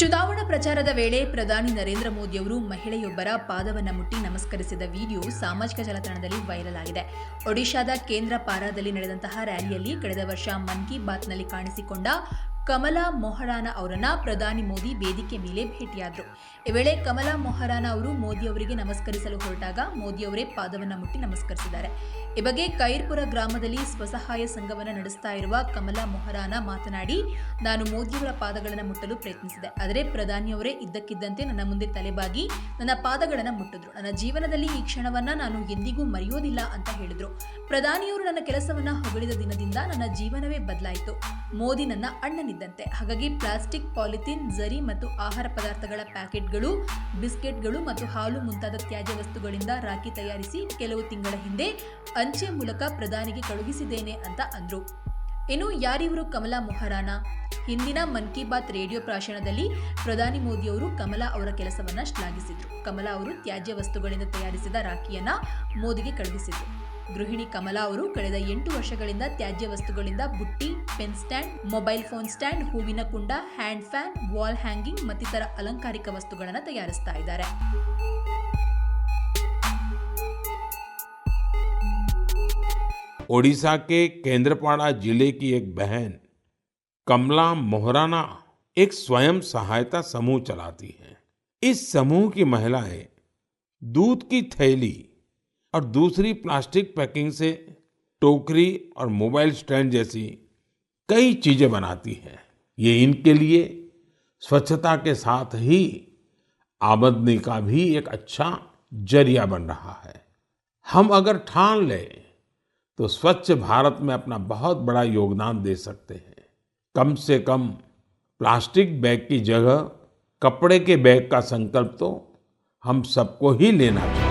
ಚುನಾವಣಾ ಪ್ರಚಾರದ ವೇಳೆ ಪ್ರಧಾನಿ ನರೇಂದ್ರ ಮೋದಿಯವರು ಮಹಿಳೆಯೊಬ್ಬರ ಪಾದವನ್ನು ಮುಟ್ಟಿ ನಮಸ್ಕರಿಸಿದ ವಿಡಿಯೋ ಸಾಮಾಜಿಕ ಜಾಲತಾಣದಲ್ಲಿ ವೈರಲ್ ಆಗಿದೆ. ಒಡಿಶಾದ ಕೇಂದ್ರ ಪಾರಾದಲ್ಲಿ ನಡೆದಂತಹ ರ್ಯಾಲಿಯಲ್ಲಿ ಕಳೆದ ವರ್ಷ ಮನ್ ಕಿ ಬಾತ್ನಲ್ಲಿ ಕಾಣಿಸಿಕೊಂಡ ಕಮಲಾ ಮೊಹರಾನ ಅವರನ್ನ ಪ್ರಧಾನಿ ಮೋದಿ ವೇದಿಕೆ ಮೇಲೆ ಭೇಟಿಯಾದರು. ಈ ವೇಳೆ ಕಮಲಾ ಮೊಹರಾನ ಅವರು ಮೋದಿ ಅವರಿಗೆ ನಮಸ್ಕರಿಸಲು ಹೊರಟಾಗ ಮೋದಿ ಅವರೇ ಪಾದವನ್ನ ಮುಟ್ಟಿ ನಮಸ್ಕರಿಸಿದ್ದಾರೆ. ಈ ಬಗ್ಗೆ ಕೈರ್ಪುರ ಗ್ರಾಮದಲ್ಲಿ ಸ್ವಸಹಾಯ ಸಂಘವನ್ನು ನಡೆಸ್ತಾ ಇರುವ ಕಮಲಾ ಮೊಹರಾನ ಮಾತನಾಡಿ, ನಾನು ಮೋದಿಯವರ ಪಾದಗಳನ್ನು ಮುಟ್ಟಲು ಪ್ರಯತ್ನಿಸಿದೆ. ಆದರೆ ಪ್ರಧಾನಿಯವರೇ ಇದ್ದಕ್ಕಿದ್ದಂತೆ ನನ್ನ ಮುಂದೆ ತಲೆಬಾಗಿ ನನ್ನ ಪಾದಗಳನ್ನು ಮುಟ್ಟಿದ್ರು. ನನ್ನ ಜೀವನದಲ್ಲಿ ಈ ಕ್ಷಣವನ್ನ ನಾನು ಎಂದಿಗೂ ಮರೆಯೋದಿಲ್ಲ ಅಂತ ಹೇಳಿದ್ರು. ಪ್ರಧಾನಿಯವರು ನನ್ನ ಕೆಲಸವನ್ನ ಹೊಗಳಿದ ದಿನದಿಂದ ನನ್ನ ಜೀವನವೇ ಬದಲಾಯಿತು. ಮೋದಿ ನನ್ನ ಅಣ್ಣನಿದ್ದಂತೆ ಹಾಗಾಗಿ ಪ್ಲಾಸ್ಟಿಕ್, ಪಾಲಿಥಿನ್, ಜರಿ ಮತ್ತು ಆಹಾರ ಪದಾರ್ಥಗಳ ಪ್ಯಾಕೆಟ್ಗಳು, ಬಿಸ್ಕೆಟ್ಗಳು ಮತ್ತು ಹಾಲು ಮುಂತಾದ ತ್ಯಾಜ್ಯ ವಸ್ತುಗಳಿಂದ ರಾಖಿ ತಯಾರಿಸಿ ಕೆಲವು ತಿಂಗಳ ಹಿಂದೆ ಅಂಚೆ ಮೂಲಕ ಪ್ರಧಾನಿಗೆ ಕಳುಹಿಸಿದ್ದೇನೆ ಅಂತ ಅಂದ್ರು. ಇನ್ನು ಯಾರಿವರು ಕಮಲಾ ಮೊಹರಾನ? ಹಿಂದಿನ ಮನ್ ಕಿ ಬಾತ್ ರೇಡಿಯೋ ಪ್ರಾಶನದಲ್ಲಿ ಪ್ರಧಾನಿ ಮೋದಿಯವರು ಕಮಲಾ ಅವರ ಕೆಲಸವನ್ನ ಶ್ಲಾಘಿಸಿದ್ರು. ಕಮಲಾ ಅವರು ತ್ಯಾಜ್ಯ ವಸ್ತುಗಳಿಂದ ತಯಾರಿಸಿದ ರಾಖಿಯನ್ನ ಮೋದಿಗೆ ಕಳುಹಿಸಿದ್ರು. ಗೃಹಿಣಿ ಕಮಲಾ ಅವರು ಕಳೆದ ಎಂಟು ವರ್ಷಗಳಿಂದ ತ್ಯಾಜ್ಯ ವಸ್ತುಗಳಿಂದ ಬುಟ್ಟಿ, pen stand, mobile phone stand, ಹೂವಿನ ಕುಂಡ, ಹ್ಯಾಂಡ್ ಫ್ಯಾನ್, ವಾಲ್ ಹ್ಯಾಂಗಿಂಗ್ ಮತ್ತಿತರ ಅಲಂಕಾರಿಕ ವಸ್ತುಗಳನ್ನು ತಯಾರಿಸ್ತಾ ಇದ್ದಾರೆ. ओडिशा के केंद्रपाड़ा ज़िले की एक बहन कमला मोहराना एक स्वयं सहायता समूह चलाती हैं। इस समूह की महिलाएँ दूध की थैली और दूसरी प्लास्टिक पैकिंग से टोकरी और मोबाइल स्टैंड जैसी कई चीज़ें बनाती हैं। ये इनके लिए स्वच्छता के साथ ही आमदनी का भी एक अच्छा ज़रिया बन रहा है। हम अगर ठान लें तो स्वच्छ भारत में अपना बहुत बड़ा योगदान दे सकते हैं। कम से कम प्लास्टिक बैग की जगह, कपड़े के बैग का संकल्प तो हम सबको ही लेना चाहिए।